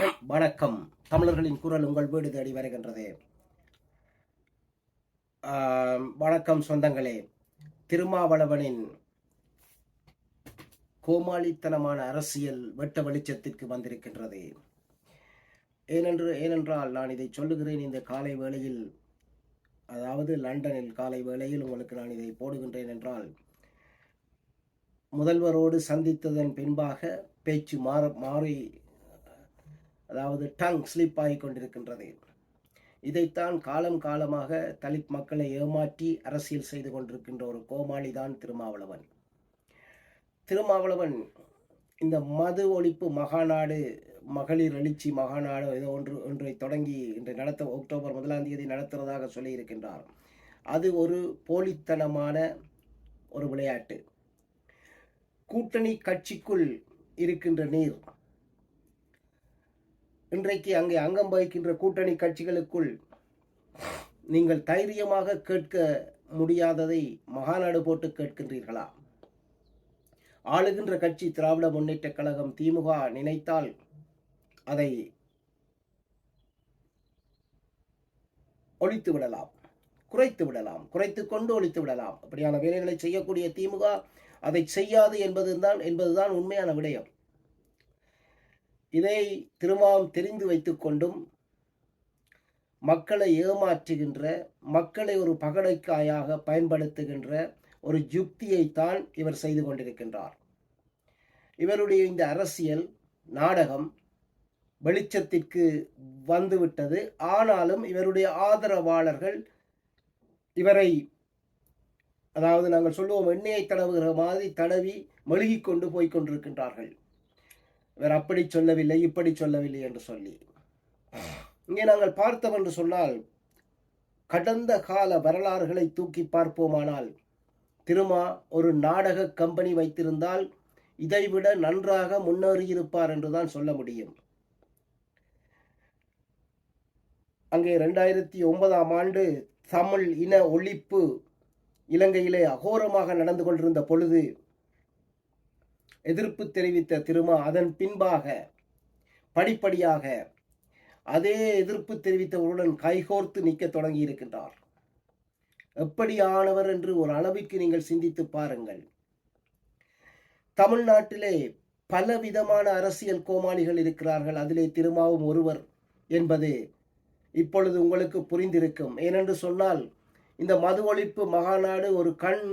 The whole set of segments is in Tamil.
வணக்கம். தமிழர்களின் குரல் உங்கள் வீடு தேடி வருகின்றது. வணக்கம் சொந்தங்களே. திருமாவளவனின் கோமாளித்தனமான அரசியல் வெட்ட வெளிச்சத்திற்கு வந்திருக்கின்றது. ஏனென்று ஏனென்றால் நான் இதை சொல்லுகிறேன் இந்த காலை வேளையில். அதாவது லண்டனில் காலை வேளையில் உங்களுக்கு நான் இதை போடுகின்றேன் என்றால் முதல்வரோடு சந்தித்ததன் பின்பாக பேச்சு மாற மாறி அதாவது டங் ஸ்லிப் ஆகி கொண்டிருக்கின்றது. இதைத்தான் காலம் காலமாக தலித் மக்களை ஏமாற்றி அரசியல் செய்து கொண்டிருக்கின்ற ஒரு கோமாளி தான் திருமாவளவன். திருமாவளவன் இந்த மது ஒழிப்பு மகாநாடு மகளிர் எழுச்சி மகாநாடு ஏதோ ஒன்று ஒன்றை தொடங்கி இன்று நடத்த அக்டோபர் முதலாம் தேதி நடத்துகிறதாக சொல்லியிருக்கின்றார். அது ஒரு போலித்தனமான ஒரு விளையாட்டு. கூட்டணி கட்சிக்குள் இருக்கின்ற நீர் இன்றைக்கு அங்கே அங்கம் வகிக்கின்ற கூட்டணி கட்சிகளுக்குள் நீங்கள் தைரியமாக கேட்க முடியாததை மகாநாடு போட்டு கேட்கின்றீர்களா? ஆளுகின்ற கட்சி திராவிட முன்னேற்றக் கழகம் திமுக நினைத்தால் அதை ஒழித்து விடலாம் குறைத்து விடலாம் குறைத்து கொண்டு ஒழித்து விடலாம். அப்படியான வேலைகளை செய்யக்கூடிய திமுக அதை செய்யாது என்பதுதான் என்பதுதான் உண்மையான விடயம். இதை திருமாம் தெரிந்து வைத்து கொண்டும் மக்களை ஏமாற்றுகின்ற மக்களை ஒரு பகடைக்காயாக பயன்படுத்துகின்ற ஒரு யுக்தியைத்தான் இவர் செய்து கொண்டிருக்கின்றார். இவருடைய இந்த அரசியல் நாடகம் வெளிச்சத்திற்கு வந்துவிட்டது. ஆனாலும் இவருடைய ஆதரவாளர்கள் இவரை அதாவது நாங்கள் சொல்லுவோம் எண்ணெயை தடவுகிற மாதிரி தடவி மெழுகி கொண்டு போய் கொண்டிருக்கின்றார்கள். இவர் அப்படி சொல்லவில்லை இப்படி சொல்லவில்லை என்று சொல்லி. இங்கே நாங்கள் பார்த்தோம் என்று சொன்னால் கடந்த கால வரலாறுகளை தூக்கி பார்ப்போமானால் திருமா ஒரு நாடக கம்பெனி வைத்திருந்தால் இதைவிட நன்றாக முன்னேறியிருப்பார் என்றுதான் சொல்ல முடியும். அங்கே ரெண்டாயிரத்தி ஒன்பதாம் ஆண்டு தமிழ் இன ஒழிப்பு இலங்கையிலே அகோரமாக நடந்து கொண்டிருந்த பொழுது எதிர்ப்பு தெரிவித்த திருமா அதன் பின்பாக படிப்படியாக அதே எதிர்ப்பு தெரிவித்தவருடன் கைகோர்த்து நிற்க தொடங்கி இருக்கின்றார் எப்படியானவர் என்று ஒரு அளவிற்கு நீங்கள் சிந்தித்து பாருங்கள். தமிழ்நாட்டிலே பல விதமான அரசியல் கோமாளிகள் இருக்கிறார்கள். அதிலே திருமாவும் ஒருவர் என்பது இப்பொழுது உங்களுக்கு புரிந்திருக்கும். ஏனென்று சொன்னால் இந்த மது ஒழிப்பு மகாநாடு ஒரு கண்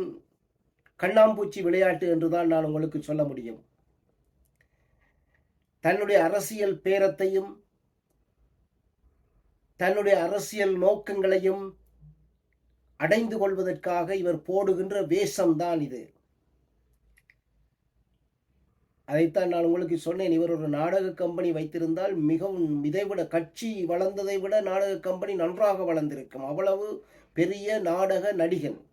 கண்ணாம்பூச்சி விளையாட்டு என்றுதான் நான் உங்களுக்கு சொல்ல முடியும். தன்னுடைய அரசியல் பேரத்தையும் தன்னுடைய அரசியல் நோக்கங்களையும் அடைந்து கொள்வதற்காக இவர் போடுகின்ற வேஷம்தான் இது. அதைத்தான் நான் உங்களுக்கு சொன்னேன். இவர் ஒரு நாடக கம்பெனி வைத்திருந்தால் மிகவும் இதைவிட கட்சி வளர்ந்ததை விட நாடக கம்பெனி நன்றாக வளர்ந்திருக்கும். அவ்வளவு பெரிய நாடக நடிகன்.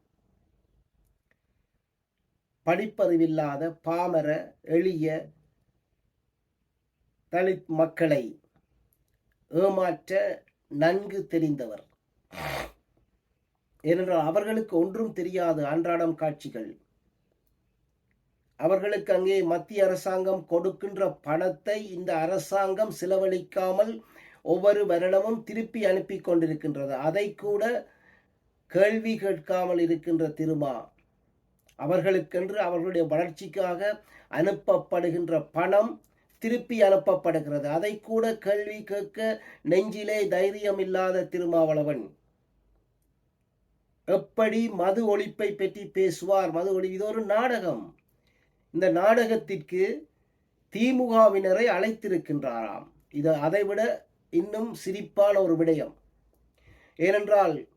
படிப்பறிவில்லாத பாமர எளிய தலித் மக்களை ஏமாற்ற நன்கு தெரிந்தவர். ஏனென்றால் அவர்களுக்கு ஒன்றும் தெரியாது அன்றாடம் காட்சிகள். அவர்களுக்கு அங்கே மத்திய அரசாங்கம் கொடுக்கின்ற பணத்தை இந்த அரசாங்கம் செலவழிக்காமல் ஒவ்வொரு வருடமும் திருப்பி அனுப்பி கொண்டிருக்கின்றது. அதை கூட கேள்வி கேட்காமல் இருக்கின்ற திருமா அவர்களுக்கென்று அவர்களுடைய வளர்ச்சிக்காக அனுப்பப்படுகின்ற பணம் திருப்பி அனுப்பப்படுகிறது. அதை கூட கேள்வி கேட்க நெஞ்சிலே தைரியம் இல்லாத திருமாவளவன் எப்படி மது ஒழிப்பை பற்றி பேசுவார்? மது ஒழி இது ஒரு நாடகம். இந்த நாடகத்திற்கு திமுகவினரை அழைத்திருக்கின்றாராம். இது அதைவிட இன்னும் சிரிப்பான ஒரு விடயம். ஏனென்றால்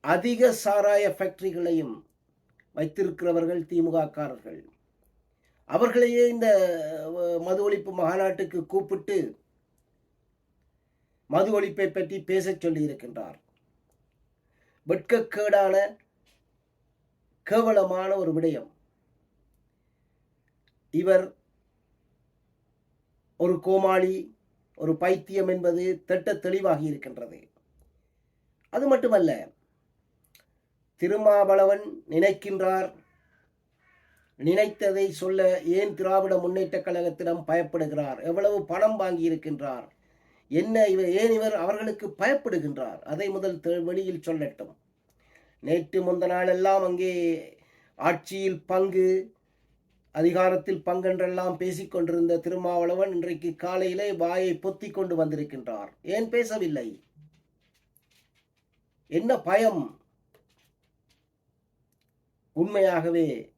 அதிக சாராய ஃபேக்டரிகளையும் வைத்திருக்கிறவர்கள் திமுகக்காரர்கள். அவர்களையே இந்த மது ஒழிப்பு மாநாட்டுக்கு கூப்பிட்டு மது ஒழிப்பை பற்றி பேசச் சொல்லியிருக்கின்றார். வெட்கக்கேடான கேவலமான ஒரு விடயம். இவர் ஒரு கோமாளி ஒரு பைத்தியம் என்பது திட்ட தெளிவாகி இருக்கின்றது. அது மட்டுமல்ல திருமாவளவன் நினைக்கின்றார். நினைத்ததை சொல்ல ஏன் திராவிட முன்னேற்றக் கழகத்திடம் பயப்படுகிறார்? எவ்வளவு பணம் வாங்கி இருக்கின்றார் என்ன இவர் ஏன் இவர் அவர்களுக்கு பயப்படுகின்றார்? அதை முதல் வெளியில் சொல்லட்டும். நேற்று முந்த நாளெல்லாம் அங்கே ஆட்சியில் பங்கு அதிகாரத்தில் பங்கென்றெல்லாம் பேசிக்கொண்டிருந்த திருமாவளவன் இன்றைக்கு காலையிலே வாயை பொத்தி கொண்டு வந்திருக்கின்றார். ஏன் பேசவில்லை? என்ன பயம்? உண்மையாகவே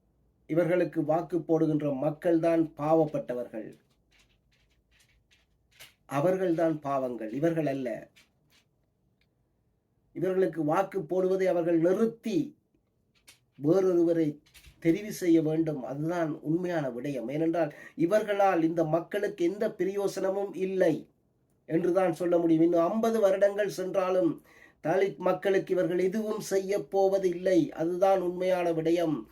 இவர்களுக்கு வாக்கு போடுகின்ற மக்கள்தான் பாவப்பட்டவர்கள். அவர்கள்தான் பாவங்கள் இவர்கள் அல்ல. இவர்களுக்கு வாக்கு போடுவதை அவர்கள் நிறுத்தி வேறொருவரை தெரிவு செய்ய வேண்டும். அதுதான் உண்மையான விடயம். ஏனென்றால் இவர்களால் இந்த மக்களுக்கு எந்த பிரயோசனமும் இல்லை. என்றுதான் சொல்ல முடியும். இன்னும் ஐம்பது வருடங்கள் சென்றாலும் தலித் மக்களுக்கு இவர்கள் எதுவும் செய்ய போவதில்லை. அதுதான் உண்மையான விடயம்.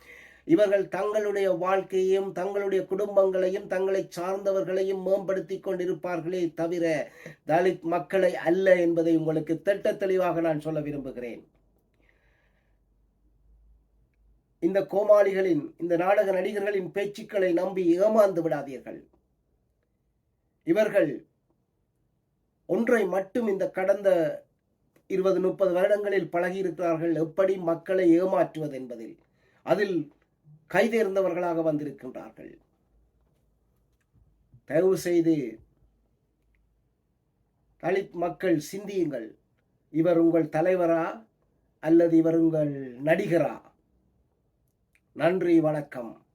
இவர்கள் தங்களுடைய வாழ்க்கையையும் தங்களுடைய குடும்பங்களையும் தங்களை சார்ந்தவர்களையும் மேம்படுத்திக் கொண்டிருப்பார்களே தவிர தலித் மக்களை அல்ல என்பதை உங்களுக்கு திட்ட தெளிவாக நான் சொல்ல விரும்புகிறேன். இந்த கோமாளிகளின் இந்த நாடக நடிகர்களின் பேச்சுக்களை நம்பி ஏமாந்து விடாதீர்கள். இவர்கள் ஒன்றை மட்டும் இந்த கடந்த இருபது முப்பது வருடங்களில் பழகியிருக்கிறார்கள். எப்படி மக்களை ஏமாற்றுவது என்பதில். அதில் கைதேர்ந்தவர்களாக வந்திருக்கின்றார்கள். தயவு செய்து தலித் மக்கள் சிந்தியுங்கள். இவர் உங்கள் தலைவரா அல்லது இவர் உங்கள் நடிகரா? நன்றி வணக்கம்.